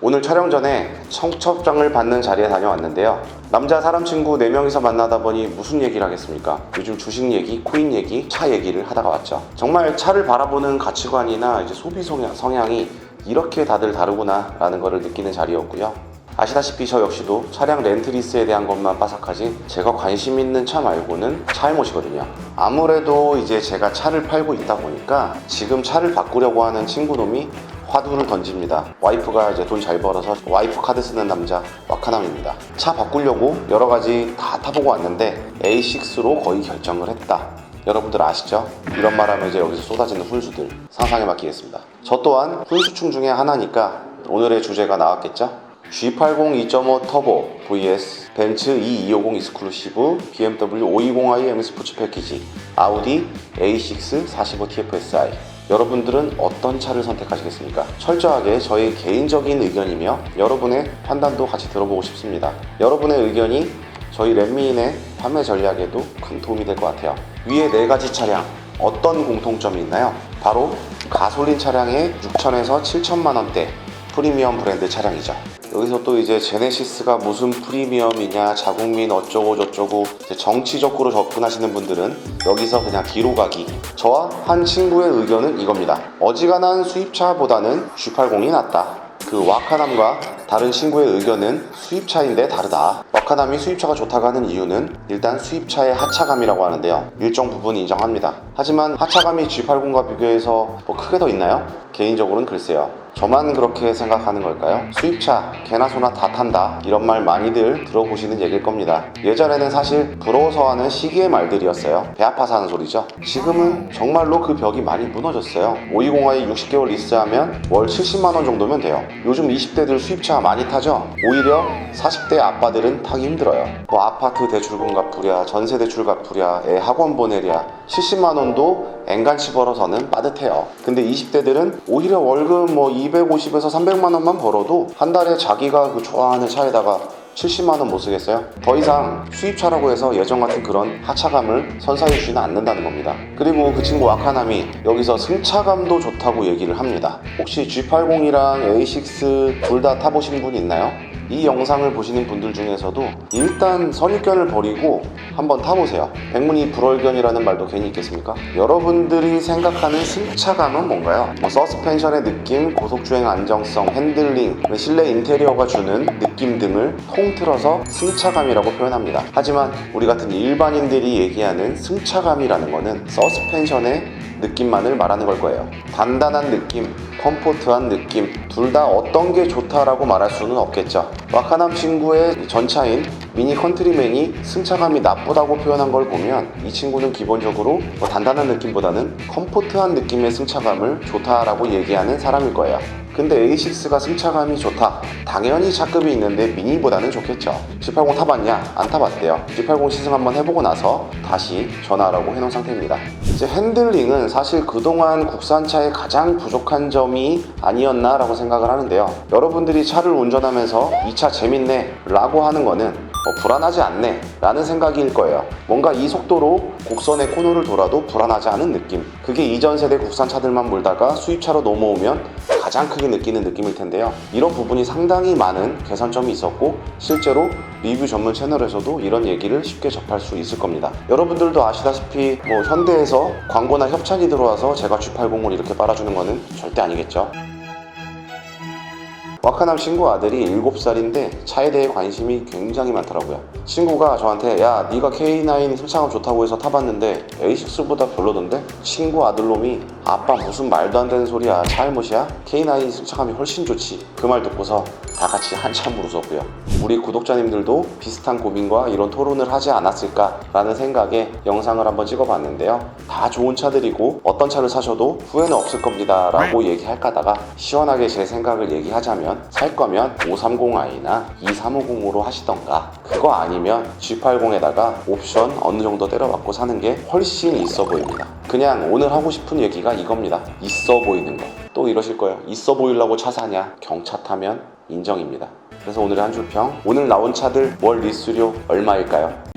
오늘 촬영 전에 청첩장을 받는 자리에 다녀왔는데요. 남자 사람 친구 4명이서 만나다 보니 무슨 얘기를 하겠습니까? 요즘 주식 얘기, 코인 얘기, 차 얘기를 하다가 왔죠. 정말 차를 바라보는 가치관이나 이제 소비 성향, 성향이 이렇게 다들 다르구나 라는 것을 느끼는 자리였고요. 아시다시피 저 역시도 차량 렌트리스에 대한 것만 빠삭하지 제가 관심 있는 차 말고는 차일못이거든요. 아무래도 이제 제가 차를 팔고 있다 보니까 지금 차를 바꾸려고 하는 친구놈이 화두를 던집니다. 와이프가 이제 돈 잘 벌어서 와이프 카드 쓰는 남자 와카남입니다. 차 바꾸려고 여러 가지 다 타보고 왔는데 A6로 거의 결정을 했다. 여러분들 아시죠? 이런 말 하면 이제 여기서 쏟아지는 훈수들 상상에 맡기겠습니다. 저 또한 훈수충 중에 하나니까 오늘의 주제가 나왔겠죠? G80 2.5 터보 vs 벤츠 E250 익스클루시브 BMW 520i M 스포츠 패키지 아우디 A6 45 TFSI 여러분들은 어떤 차를 선택하시겠습니까? 철저하게 저의 개인적인 의견이며 여러분의 판단도 같이 들어보고 싶습니다. 여러분의 의견이 저희 랩미인의 판매 전략에도 큰 도움이 될 것 같아요. 위에 네 가지 차량 어떤 공통점이 있나요? 바로 가솔린 차량의 6천에서 7천만 원대 프리미엄 브랜드 차량이죠. 여기서 또 이제 제네시스가 무슨 프리미엄이냐, 자국민 어쩌고 저쩌고 정치적으로 접근하시는 분들은 여기서 그냥 뒤로 가기. 저와 한 친구의 의견은 이겁니다. 어지간한 수입차보다는 G80이 낫다. 그 와카남과 다른 친구의 의견은 수입차인데 다르다. 와카남이 수입차가 좋다고 하는 이유는 일단 수입차의 하차감이라고 하는데요. 일정 부분 인정합니다. 하지만 하차감이 G80과 비교해서 뭐 크게 더 있나요? 개인적으로는 글쎄요. 저만 그렇게 생각하는 걸까요? 수입차, 개나 소나 다 탄다. 이런 말 많이들 들어보시는 얘기일 겁니다. 예전에는 사실 부러워서 하는 시기의 말들이었어요. 배 아파서 하는 소리죠. 지금은 정말로 그 벽이 많이 무너졌어요. 520i 60개월 리스하면 월 70만원 정도면 돼요. 요즘 20대들 수입차 많이 타죠? 오히려 40대 아빠들은 타기 힘들어요. 뭐 아파트 대출금 갚으랴, 전세 대출 갚으랴, 애 학원 보내랴, 70만원도 앵간치 벌어서는 빠듯해요. 근데 20대들은 오히려 월급 뭐 250에서 300만 원만 벌어도 한 달에 자기가 그 좋아하는 차에다가 70만 원 못 쓰겠어요? 더 이상 수입차라고 해서 예전 같은 그런 하차감을 선사해 주지는 않는다는 겁니다. 그리고 그 친구 아카남이 여기서 승차감도 좋다고 얘기를 합니다. 혹시 G80이랑 A6 둘 다 타보신 분 있나요? 이 영상을 보시는 분들 중에서도 일단 선입견을 버리고 한번 타보세요. 백문이 불월견이라는 말도 괜히 있겠습니까? 여러분들이 생각하는 승차감은 뭔가요? 뭐 서스펜션의 느낌, 고속주행 안정성, 핸들링, 실내 인테리어가 주는 느낌 등을 통틀어서 승차감이라고 표현합니다. 하지만 우리 같은 일반인들이 얘기하는 승차감이라는 것은 서스펜션의 느낌만을 말하는 걸 거예요. 단단한 느낌, 컴포트한 느낌, 둘 다 어떤 게 좋다라고 말할 수는 없겠죠. 와카남 친구의 전차인 미니 컨트리맨이 승차감이 나쁘다고 표현한 걸 보면 이 친구는 기본적으로 뭐 단단한 느낌보다는 컴포트한 느낌의 승차감을 좋다라고 얘기하는 사람일 거예요. 근데 A6가 승차감이 좋다. 당연히 차급이 있는데 미니보다는 좋겠죠. G80 타봤냐? 안 타봤대요. G80 시승 한번 해보고 나서 다시 전화라고 해놓은 상태입니다. 이제 핸들링은 사실 그동안 국산차의 가장 부족한 점이 아니었나 라고 생각을 하는데요. 여러분들이 차를 운전하면서 이 차 재밌네 라고 하는 거는 뭐 불안하지 않네 라는 생각일 거예요. 뭔가 이 속도로 곡선의 코너를 돌아도 불안하지 않은 느낌. 그게 이전 세대 국산 차들만 몰다가 수입차로 넘어오면 가장 크게 느끼는 느낌일 텐데요. 이런 부분이 상당히 많은 개선점이 있었고 실제로 리뷰 전문 채널에서도 이런 얘기를 쉽게 접할 수 있을 겁니다. 여러분들도 아시다시피 뭐 현대에서 광고나 협찬이 들어와서 제가 G80을 이렇게 빨아주는 거는 절대 아니겠죠. 와카남 친구 아들이 7살인데 차에 대해 관심이 굉장히 많더라고요. 친구가 저한테 야 네가 K9 승차감 좋다고 해서 타봤는데 A6보다 별로던데? 친구 아들놈이 아빠 무슨 말도 안 되는 소리야 차일못이야? K9 승차감이 훨씬 좋지 그 말 듣고서 다 같이 한참 웃었고요. 우리 구독자님들도 비슷한 고민과 이런 토론을 하지 않았을까라는 생각에 영상을 한번 찍어봤는데요. 다 좋은 차들이고 어떤 차를 사셔도 후회는 없을 겁니다 라고 얘기할까다가 시원하게 제 생각을 얘기하자면 살 거면 530i나 2350으로 하시던가 그거 아니면 G80에다가 옵션 어느 정도 때려박고 사는 게 훨씬 있어 보입니다. 그냥 오늘 하고 싶은 얘기가 이겁니다. 있어 보이는 거. 또 이러실 거예요. 있어 보이려고 차 사냐? 경차 타면 인정입니다. 그래서 오늘의 한 줄 평. 오늘 나온 차들 월 리수료 얼마일까요?